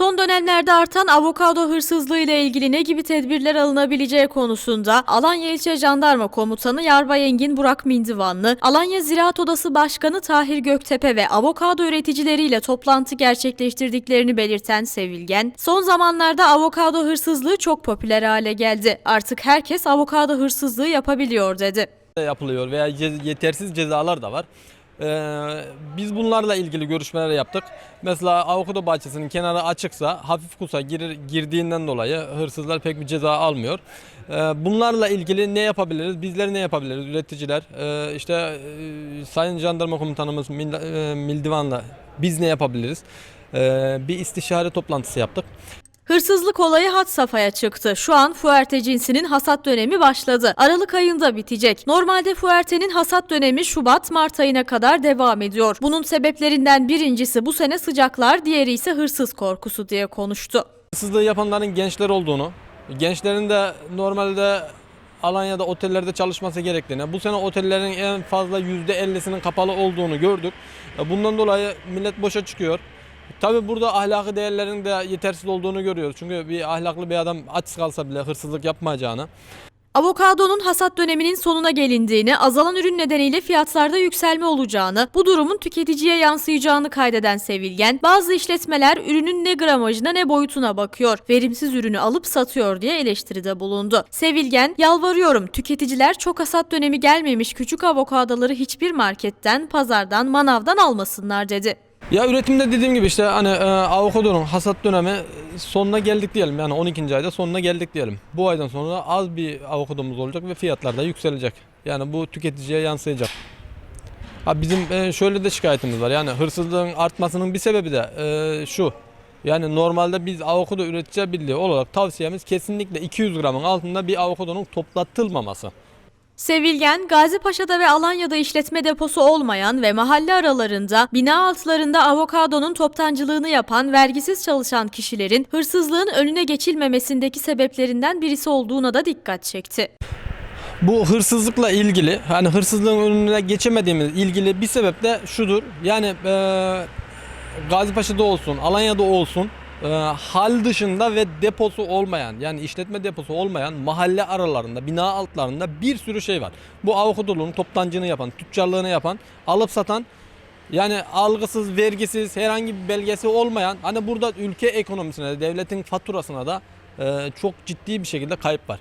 Son dönemlerde artan avokado hırsızlığı ile ilgili ne gibi tedbirler alınabileceği konusunda Alanya İlçe Jandarma Komutanı Yarbay Engin Burak Mindivanlı, Alanya Ziraat Odası Başkanı Tahir Göktepe ve avokado üreticileriyle toplantı gerçekleştirdiklerini belirten Sevilgen, son zamanlarda avokado hırsızlığı çok popüler hale geldi. Artık herkes avokado hırsızlığı yapabiliyor dedi. yapılıyor veya yetersiz cezalar da var. Ee, biz bunlarla ilgili görüşmeler yaptık. Mesela avokado bahçesinin kenarı açıksa hafif kusa girir, girdiğinden dolayı hırsızlar pek bir ceza almıyor. Ee, bunlarla ilgili ne yapabiliriz? Bizler ne yapabiliriz? Üreticiler Ee, işte e, Sayın Jandarma Komutanımız Mil- e, Mildivan'la biz ne yapabiliriz? Ee, bir istişare toplantısı yaptık. Hırsızlık olayı had safhaya çıktı. Şu an fuerte cinsinin hasat dönemi başladı. Aralık ayında bitecek. Normalde fuertenin hasat dönemi Şubat-Mart ayına kadar devam ediyor. Bunun sebeplerinden birincisi bu sene sıcaklar, diğeri ise hırsız korkusu diye konuştu. Hırsızlığı yapanların gençler olduğunu, gençlerin de normalde Alanya'da otellerde çalışması gerektiğini, bu sene otellerin en fazla %50'sinin kapalı olduğunu gördük. Bundan dolayı millet boşa çıkıyor. Tabi burada ahlaki değerlerin de yetersiz olduğunu görüyoruz. Çünkü bir ahlaklı bir adam aç kalsa bile hırsızlık yapmayacağını. Avokadonun hasat döneminin sonuna gelindiğini, azalan ürün nedeniyle fiyatlarda yükselme olacağını, bu durumun tüketiciye yansıyacağını kaydeden Sevilgen, bazı işletmeler ürünün ne gramajına ne boyutuna bakıyor, verimsiz ürünü alıp satıyor diye eleştiride bulundu. Sevilgen, yalvarıyorum tüketiciler çok hasat dönemi gelmemiş küçük avokadoları hiçbir marketten, pazardan, manavdan almasınlar dedi. Ya üretimde dediğim gibi işte hani e, avokadonun hasat dönemi sonuna geldik diyelim. Yani 12. ayda sonuna geldik diyelim. Bu aydan sonra az bir avokadomuz olacak ve fiyatlar da yükselecek. Yani bu tüketiciye yansıyacak. Ha bizim e, şöyle de şikayetimiz var. Yani hırsızlığın artmasının bir sebebi de e, şu. Yani normalde biz avokado üretici birliği olarak tavsiyemiz kesinlikle 200 gramın altında bir avokadonun toplatılmaması. Sevilgen, Gazipaşa'da ve Alanya'da işletme deposu olmayan ve mahalle aralarında, bina altlarında avokadonun toptancılığını yapan vergisiz çalışan kişilerin hırsızlığın önüne geçilmemesindeki sebeplerinden birisi olduğuna da dikkat çekti. Bu hırsızlıkla ilgili hani hırsızlığın önüne geçemediğimiz ilgili bir sebep de şudur. Yani e, Gazipaşa'da olsun, Alanya'da olsun e, hal dışında ve deposu olmayan yani işletme deposu olmayan mahalle aralarında, bina altlarında bir sürü şey var. Bu avokadolunun toptancını yapan, tüccarlığını yapan, alıp satan yani algısız, vergisiz, herhangi bir belgesi olmayan hani burada ülke ekonomisine, devletin faturasına da e, çok ciddi bir şekilde kayıp var.